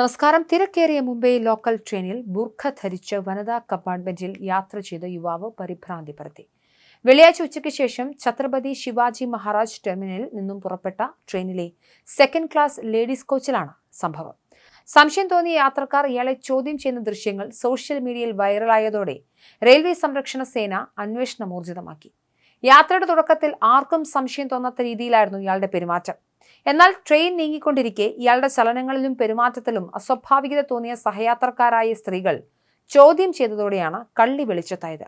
നമസ്കാരം. തിരക്കേറിയ മുംബൈ ലോക്കൽ ട്രെയിനിൽ ബുർഖ ധരിച്ച് വനിതാ കമ്പാർട്ട്മെന്റിൽ യാത്ര ചെയ്ത യുവാവ് പരിഭ്രാന്തി പരത്തി. വെള്ളിയാഴ്ച ഉച്ചയ്ക്ക് ശേഷം ഛത്രപതി ശിവാജി മഹാരാജ് ടെർമിനലിൽ നിന്നും പുറപ്പെട്ട ട്രെയിനിലെ സെക്കൻഡ് ക്ലാസ് ലേഡീസ് കോച്ചിലാണ് സംഭവം. സംശയം തോന്നിയ യാത്രക്കാർ ഇയാളെ ചോദ്യം ചെയ്യുന്ന ദൃശ്യങ്ങൾ സോഷ്യൽ മീഡിയയിൽ വൈറലായതോടെ റെയിൽവേ സംരക്ഷണ സേന അന്വേഷണം ഊർജിതമാക്കി. യാത്രയുടെ തുടക്കത്തിൽ ആർക്കും സംശയം തോന്നാത്ത രീതിയിലായിരുന്നു ഇയാളുടെ പെരുമാറ്റം. എന്നാൽ ട്രെയിൻ നീങ്ങിക്കൊണ്ടിരിക്കെ ഇയാളുടെ ചലനങ്ങളിലും പെരുമാറ്റത്തിലും അസ്വാഭാവികത തോന്നിയ സഹയാത്രക്കാരായ സ്ത്രീകൾ ചോദ്യം ചെയ്തതോടെയാണ് കള്ളി വെളിച്ചത്തായത്.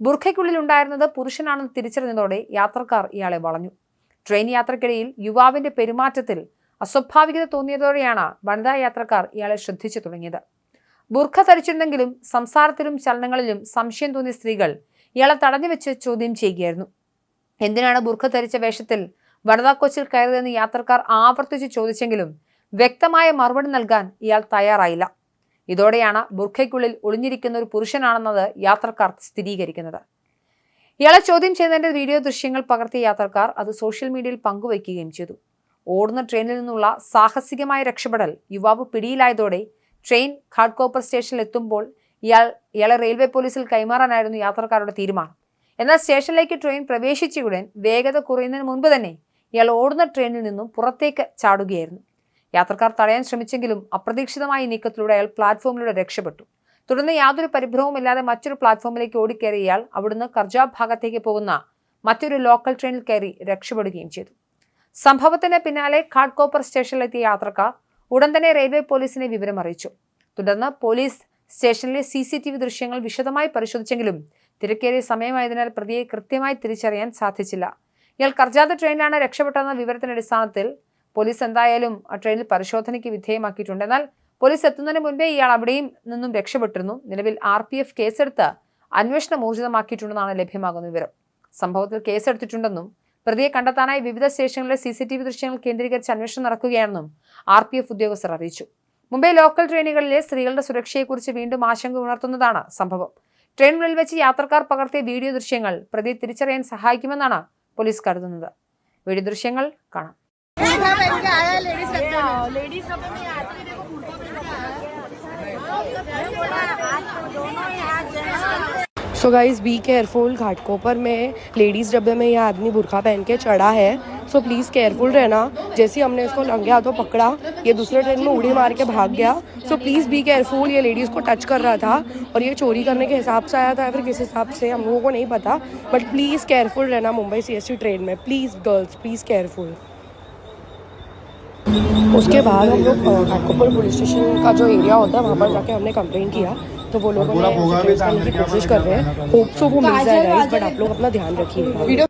ബുർഖയ്ക്കുള്ളിൽ ഉണ്ടായിരുന്നത് പുരുഷനാണെന്ന് തിരിച്ചറിഞ്ഞതോടെ യാത്രക്കാർ ഇയാളെ വളഞ്ഞു. ട്രെയിൻ യാത്രക്കിടയിൽ യുവാവിന്റെ പെരുമാറ്റത്തിൽ അസ്വാഭാവികത തോന്നിയതോടെയാണ് വനിതാ യാത്രക്കാർ ഇയാളെ ശ്രദ്ധിച്ചു തുടങ്ങിയത്. ബുർഖ ധരിച്ചിരുന്നെങ്കിലും സംസാരത്തിലും ചലനങ്ങളിലും സംശയം തോന്നിയ സ്ത്രീകൾ ഇയാളെ തടഞ്ഞു വെച്ച് ചോദ്യം ചെയ്യുകയായിരുന്നു. എന്തിനാണ് ബുർഖ ധരിച്ച വേഷത്തിൽ വനിതാ കോച്ചിൽ കയറിയതെന്ന് യാത്രക്കാർ ആവർത്തിച്ച് ചോദിച്ചെങ്കിലും വ്യക്തമായ മറുപടി നൽകാൻ ഇയാൾ തയ്യാറായില്ല. ഇതോടെയാണ് ബുർഖയ്ക്കുള്ളിൽ ഒളിഞ്ഞിരിക്കുന്ന ഒരു പുരുഷനാണെന്നത് യാത്രക്കാർ സ്ഥിരീകരിക്കുന്നത്. ഇയാളെ ചോദ്യം ചെയ്തതിന്റെ വീഡിയോ ദൃശ്യങ്ങൾ പകർത്തിയ യാത്രക്കാർ അത് സോഷ്യൽ മീഡിയയിൽ പങ്കുവയ്ക്കുകയും ചെയ്തു. ഓടുന്ന ട്രെയിനിൽ നിന്നുള്ള സാഹസികമായ രക്ഷപ്പെടൽ യുവാവ് പിടിയിലായതോടെ ട്രെയിൻ ഘാട്കോപ്പർ സ്റ്റേഷനിൽ എത്തുമ്പോൾ ഇയാൾ ഇയാളെ റെയിൽവേ പോലീസിൽ കൈമാറാനായിരുന്നു യാത്രക്കാരുടെ തീരുമാനം. എന്നാൽ സ്റ്റേഷനിലേക്ക് ട്രെയിൻ പ്രവേശിച്ചയുടൻ വേഗത കുറയുന്നതിന് മുൻപ് തന്നെ ഇയാൾ ഓടുന്ന ട്രെയിനിൽ നിന്നും പുറത്തേക്ക് ചാടുകയായിരുന്നു. യാത്രക്കാർ തടയാൻ ശ്രമിച്ചെങ്കിലും അപ്രതീക്ഷിതമായ നീക്കത്തിലൂടെ അയാൾ പ്ലാറ്റ്ഫോമിലൂടെ രക്ഷപ്പെട്ടു. തുടർന്ന് യാതൊരു പരിഭ്രമവുമില്ലാതെ മറ്റൊരു പ്ലാറ്റ്ഫോമിലേക്ക് ഓടിക്കയറിയ ഇയാൾ അവിടുന്ന് കർജാബ് ഭാഗത്തേക്ക് പോകുന്ന മറ്റൊരു ലോക്കൽ ട്രെയിനിൽ കയറി രക്ഷപ്പെടുകയും ചെയ്തു. സംഭവത്തിന് പിന്നാലെ ഘാട്ട്കോപ്പർ സ്റ്റേഷനിലെത്തിയ യാത്രക്കാർ ഉടൻ തന്നെ റെയിൽവേ പോലീസിനെ വിവരം അറിയിച്ചു. തുടർന്ന് പോലീസ് സ്റ്റേഷനിലെ സി സി ടി വി ദൃശ്യങ്ങൾ വിശദമായി പരിശോധിച്ചെങ്കിലും തിരക്കേറിയ സമയമായതിനാൽ പ്രതിയെ കൃത്യമായി തിരിച്ചറിയാൻ സാധിച്ചില്ല. ഇയാൾ കർജാത ട്രെയിനിലാണ് രക്ഷപ്പെട്ടതെന്ന വിവരത്തിന്റെ അടിസ്ഥാനത്തിൽ പോലീസ് എന്തായാലും ആ ട്രെയിനിൽ പരിശോധനയ്ക്ക് വിധേയമാക്കിയിട്ടുണ്ട്. എന്നാൽ പോലീസ് എത്തുന്നതിന് മുൻപേ ഇയാൾ അവിടെയും നിന്നും രക്ഷപ്പെട്ടിരുന്നു. നിലവിൽ ആർ പി എഫ് കേസെടുത്ത് അന്വേഷണം ഊർജിതമാക്കിയിട്ടുണ്ടെന്നാണ് ലഭ്യമാകുന്ന വിവരം. സംഭവത്തിൽ കേസെടുത്തിട്ടുണ്ടെന്നും പ്രതിയെ കണ്ടെത്താനായി വിവിധ സ്റ്റേഷനുകളിലെ സി സി ടി വി ദൃശ്യങ്ങൾ കേന്ദ്രീകരിച്ച് അന്വേഷണം നടക്കുകയാണെന്നും ആർ പി എഫ് ഉദ്യോഗസ്ഥർ അറിയിച്ചു. മുംബൈ ലോക്കൽ ട്രെയിനുകളിലെ സ്ത്രീകളുടെ സുരക്ഷയെക്കുറിച്ച് വീണ്ടും ആശങ്ക ഉണർത്തുന്നതാണ് സംഭവം. ട്രെയിനുകളിൽ വെച്ച് യാത്രക്കാർ പകർത്തിയ വീഡിയോ ദൃശ്യങ്ങൾ പ്രതിയെ തിരിച്ചറിയാൻ സഹായിക്കുമെന്നാണ് പോലീസ് കരുതുന്നത്. വീഡിയോ ദൃശ്യങ്ങൾ കാണാം so guys be careful Ghatkopar में लेडीज़ डब्बे में यह आदमी बुरखा पहन के चढ़ा है सो प्लीज़ केयरफुल रहना। जैसे हमने इसको लंगे हाथों पकड़ा, ये दूसरे ट्रेन में उड़ी मार के भाग गया। सो प्लीज़ बी केयरफुल ये लेडीज़ को टच कर रहा था और ये चोरी करने के हिसाब से आया था या फिर किस हिसाब से हम लोगों को नहीं पता। बट प्लीज़ केयरफुल रहना मुंबई सीएसटी ट्रेन में। प्लीज़ गर्ल्स प्लीज़ केयरफुल उसके बाद हम लोग घाटकोपर पुलिस स्टेशन का जो एरिया होता है, वहाँ पर जाके हमने कंप्लेन किया। तो वो लोग कोशिश कर रहे हैं। होप सो वो मिल जाएगा बट आप लोग अपना ध्यान रखिएगा।